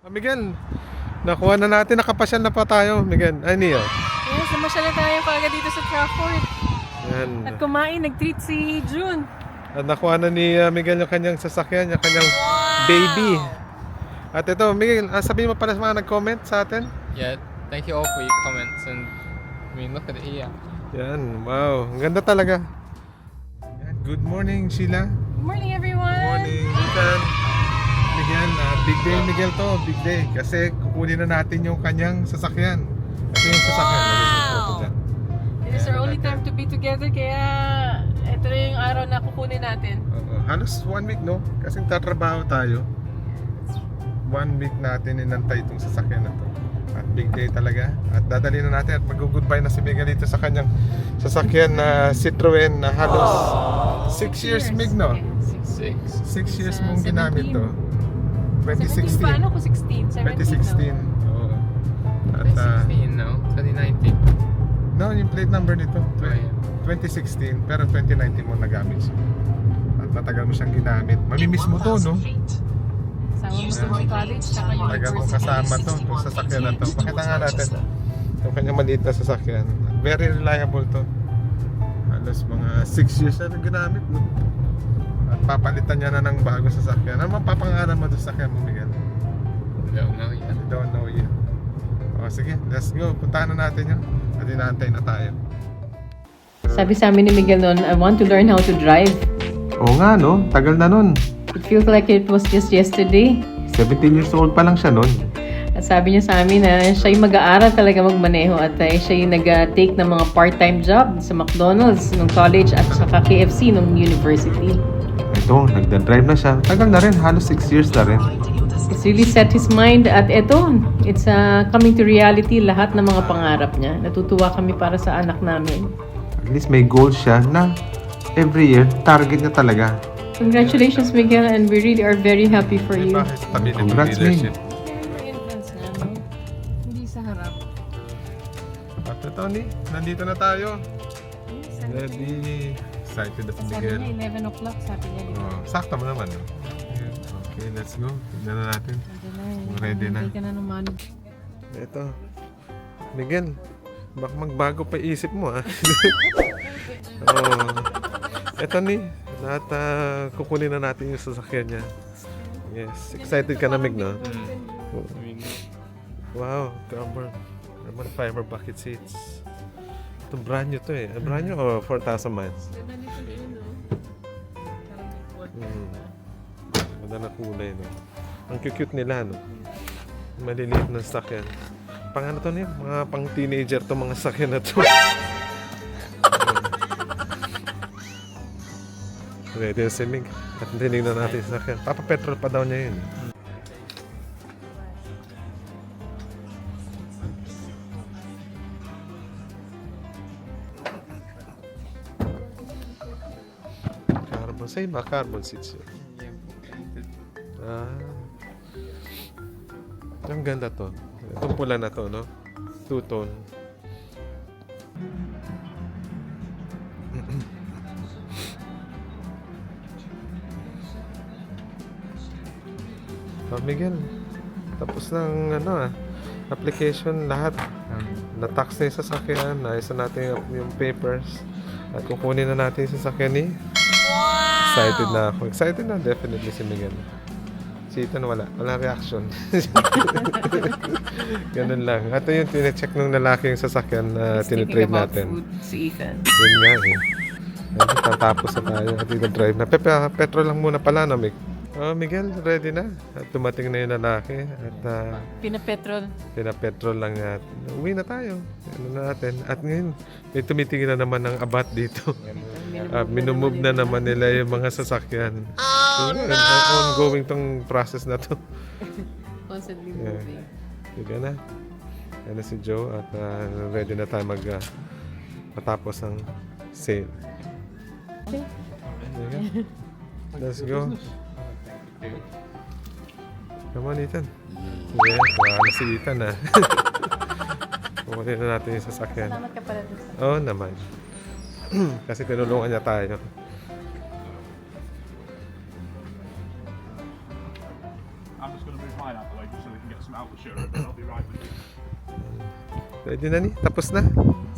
Ah, Miguel, nakuha na natin, nakapasyal na pa tayo, Miguel. Ay, Neo. Yes, namasyal na tayo kaagad dito sa Trafford. Yan. At kumain, nag-treat si June. At nakuha na ni ah, Miguel yung kanyang sasakyan, yung kanyang baby. At ito, Miguel, ah, sabihin mo pala sa mga nag-comment sa atin. Yeah, thank you all for your comments and I mean look at it here. Yan, wow, ang ganda talaga. Yan, good morning, Sheila. Good morning, everyone! Good morning, Ethan. Miguel, ah, big day Miguel to, big day. Kasi kukunin na natin yung kanyang sasakyan. Ito yung sasakyan. Dyan. It is our only time to be together, kaya ito na yung araw na kukunin natin. Oo, halos one week, no? Kasi tatrabaho tayo. One week natin inantay itong sasakyan na to. At big day talaga. At dadali na natin at mag-goodbye na si Miguel dito sa kanyang sasakyan na Citroen na halos 6 years, Mig, no? Okay, six. Six. 6 years mong ginamit to. 17 pa, ano ko 16? 17 2016. Oo. At ah, 2016 no? 2019. no, yung plate number nito. Oh, yeah. 2016 pero 2019 mo nagamit siya. At matagal mo siyang ginamit. Mamimiss mo to, no? Sama mo sa mga college, saka Talaga mong university. kasama to, itong sasakyan na to. Pakita nga natin. Yung kanyang maliit na sasakyan. Very reliable to. Halos mga 6 years na rin ginamit. No? At papalitan niya na ng bago sasakyan. Ano mapapangalan mo doon sa sasakyan mo, Miguel? Don't know yet. I don't know yet. O sige, let's go. Puntahan na natin yun. At inaantay na tayo. Sabi sa amin ni Miguel noon, I want to learn how to drive. Oo nga, no? Tagal na nun. It feels like it was just yesterday. 17 years old pa lang siya nun. At sabi niya sa amin na siya yung mag-aaral talaga magmaneho at uh, siya yung nag-take ng mga part-time job sa McDonald's nung college at saka KFC nung university. Ito, nagda-drive na siya. Tagal na rin, halos 6 years na rin. It's really set his mind at eto, it's uh, coming to reality lahat ng mga pangarap niya. Natutuwa kami para sa anak namin. At least may goal siya na every year, target niya talaga. Congratulations Miguel and we really are very happy for you. Congrats, Ming. Hindi sa harap. At ito, ni, nandito na tayo. Ready. Excited na si Sabi Miguel. niya 11 o'clock sabi niya. di ba? Oh, sakto mo naman. No? Ayan. Okay, let's go. Tignan na natin. Na, Ready na. Hindi ka na naman. Ito. Miguel, baka magbago pa isip mo ah. oh. Ito ni, lahat ah, kukunin na natin yung sasakyan niya. Yes, excited ka na Mig, no? Mm. Mean, Wow, carbon. Carbon fiber bucket seats. Ito brand new to eh. Brand new o 4,000 miles? Hmm. Ganda na kulay, no? Ang cute nila, no? Maliliit na sakyan. Pang ano to niya? Mga pang teenager to mga sakyan na to. Ready na si Mig. At tinignan natin yung sakyan. Papa petrol pa daw niya yun. Carbon. Sa iba, carbon seats yun. yeah. Ah. Ang ganda to. Itong pula na to, no? Two-tone. Oh, Miguel. Tapos ng ano ah, application lahat. Um, Na-tax na yung sasakyan, naisa natin yung, papers. At kukunin na natin yung sasakyan ni. Excited na ako. Excited na definitely si Miguel. Si Ethan wala. Wala reaction. Ganun lang. At yun, tine-check ng lalaki yung sasakyan na tinitrade natin. si Ethan. Yun nga eh. Ayun, Tatapos na tayo at drive na. Pepe, petrol lang muna pala no, Mig. Oh, Miguel, ready na. At dumating na yung lalaki. At ah, Pinapetrol. pinapetrol lang natin. Uwi na tayo. Ano na natin. At ngayon, may tumitingin na naman ng abat dito. Uh, minumove na naman nila yung mga sasakyan. Oh, no! ongoing tong process na to. Constantly Yeah. moving. Sige na. Yan na si Joe at ah, ready na tayo mag ah, matapos ang sale. Okay. Sige. Let's go. Come on, Ethan. Sige, wala na si Ethan ah. Kukunin na natin yung sasakyan. Salamat ka pala sa... Oo naman. Kasi tinulungan niya tayo. I'm just going to move mine out the way just so we can get some out sure, and I'll be right with you. Pwede na ni, tapos na.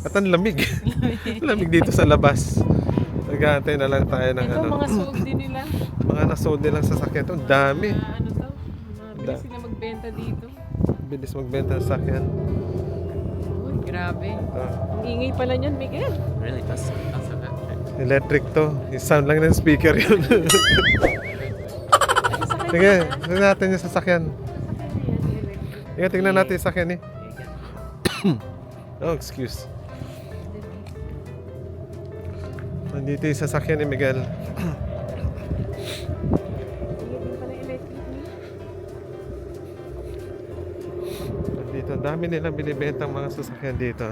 At ang lamig. lamig dito sa labas. Nag-aantay na lang tayo ng Ito, ano. mga sold din nila. Mga nasold nilang sasakyan. Ito, ang dami. Mga ano to, mabilis Da- sila magbenta dito. Bilis magbenta ng sasakyan. Grabe. Ah, Ang ingay pala niyan, Miguel. Really? That's that's bit. electric to. Yung sound lang ng speaker yun. Sige, tingnan natin yung sasakyan. Tingnan, tingnan natin yung sasakyan eh. oh, excuse. Nandito yung sasakyan ni Miguel. Dito, ang dami nilang binibenta mga sasakyan dito.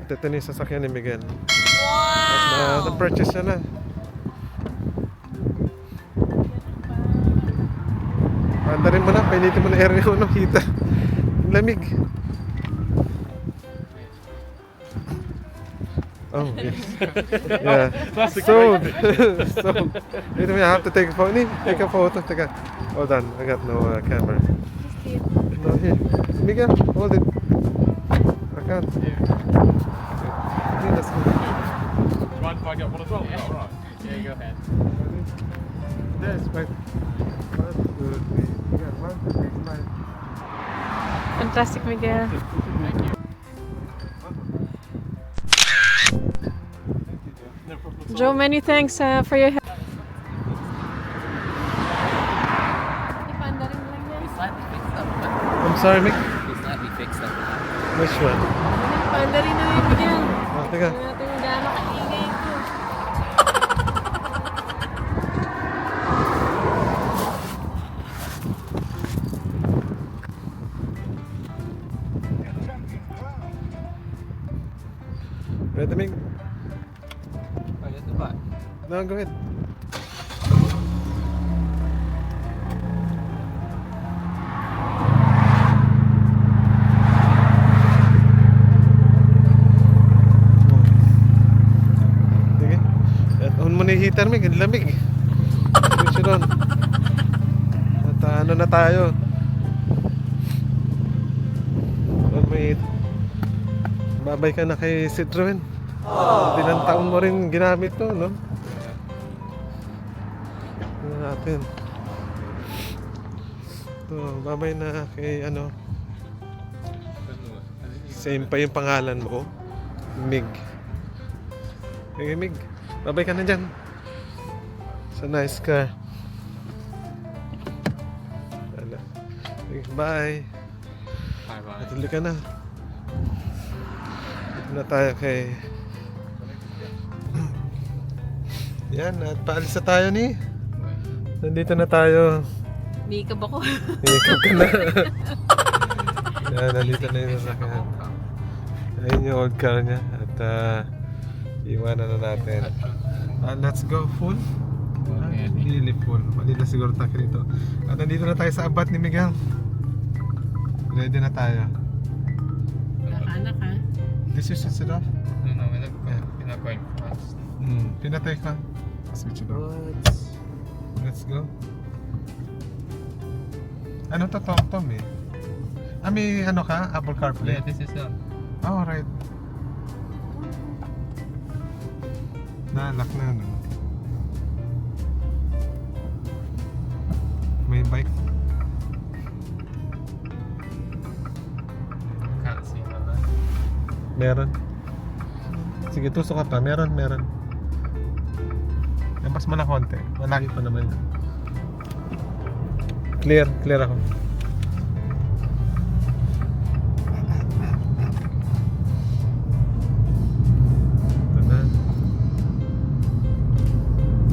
At ito na yung sasakyan ni Miguel. Wow! Na, na-purchase na na. Andarin mo na, painitin mo na area mo ng hita. Lamig. Oh, yes. yeah. Sold. Sold. Wait a minute, I have to take a photo. Take a photo. Take a... Hold on, I got no uh, camera. No, here. Miguel, hold it. I can't. Yeah, that's good. Do you mind if I get one as well? Yeah. All right. Yeah, go ahead. Yes, but one, two, three. Yeah, one, two, three, smile. Fantastic, Miguel. Thank you. No problem. at all. Joe, many thanks uh, for your help. Sorry, Mick. Be slightly fixed up. Which one? Ipandarin na yung Miguel. Oh, teka. Natin kung gaano kaingay ito. Ready, Mick? Oh, yeah, the back. No, go ahead. Heater, Mick. Ang lamig. On. At ah, ano na tayo? Yung heat. Babay ka na kay Citroen. Ilang taon mo rin ginamit to, no? Tingnan natin. Ito, babay na kay ano. Same pa yung pangalan mo. Mig. Sige, Mig. Babay ka na dyan. Sa nice car. Bye. Bye bye. Tuloy ka na. Dito na tayo kay... Yan, at paalis na tayo ni. Nandito na tayo. Makeup ako. Ikap ka na. Yan, nandito na yung sasakyan. Ayun yung old car niya. At uh, iwanan na natin. Ah, let's go full. Ah, Okay. Really full. Mali na siguro tayo dito. At nandito na tayo sa abat ni Miguel. Ready na tayo. Nakanak ha? This is switch it off? No, no, we're not Yeah. we're not going fast. Hmm. Pinatay ka. Switch it off. What? Let's go. Ano to, TomTom eh? Ah, may ano ka? Apple CarPlay? Yeah, this is uh, Oh, right. Nalak na, no? May bike. can't see that. Meron. Sige, tusok ka pa. Meron, meron. Labas mo na konti. Malaki pa naman. Clear, clear ako.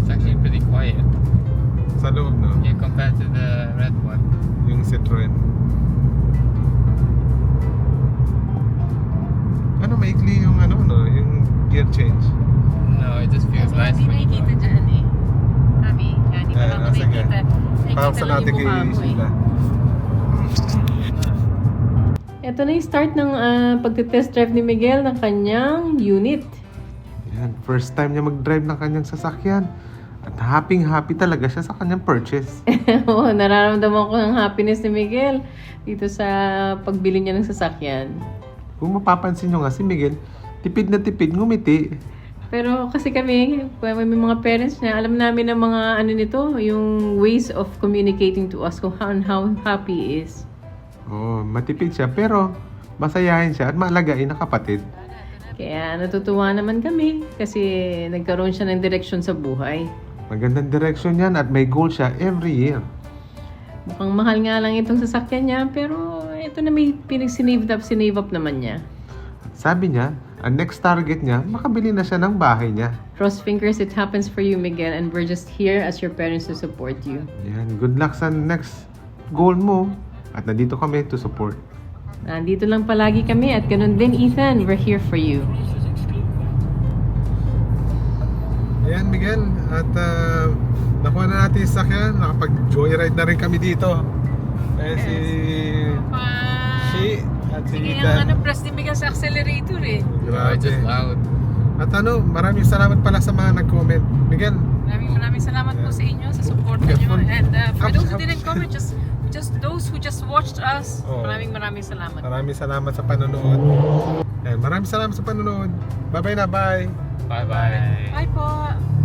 It's actually pretty quiet. Sa loob? Compared to the red one. Yung Citroen. Ano, maikli yung ano, no? Yung gear change. No, it just feels nice you go. dyan eh. Mami, yan, di ba naman Ah, sige. nakikita. Parang sa natin kay Sheila. Ito na yung start ng ah, pagte-test drive ni Miguel ng kanyang unit. Yan, first time niya mag-drive ng kanyang sasakyan. At happy-happy talaga siya sa kanyang purchase. Oo, nararamdaman ko ang happiness ni Miguel dito sa pagbili niya ng sasakyan. Kung mapapansin nyo nga si Miguel, tipid na tipid ngumiti. Pero kasi kami, may mga parents niya, alam namin ang mga ano nito, yung ways of communicating to us kung how, how happy is. Oh, matipid siya pero masayahin siya at maalagain na kapatid. Kaya natutuwa naman kami kasi nagkaroon siya ng direksyon sa buhay. Magandang direction yan at may goal siya every year. Mukhang mahal nga lang itong sasakyan niya, pero ito na may pinag-sinave up, sinave up naman niya. Sabi niya, ang next target niya, makabili na siya ng bahay niya. Cross fingers, it happens for you, Miguel, and we're just here as your parents to support you. Yan, good luck sa next goal mo. At nandito kami to support. Nandito lang palagi kami at ganun din, Ethan, we're here for you. Ayan Miguel, at uh, nakuha na natin yung sakyan. Nakapag-joyride na rin kami dito. Eh si Shi at si Ethan. press ni Miguel sa accelerator eh. Yeah, it's just Grabe. loud. At ano, maraming salamat pala sa mga nag-comment. Miguel, Maraming maraming salamat po sa inyo, sa support Yeah, niyo. full- And uh, for those who didn't comment, just just those who just watched us, Oh. maraming maraming salamat. maraming salamat sa panonood. Ayan, maraming salamat sa panonood. Bye-bye na, bye! Bye bye. Bye po!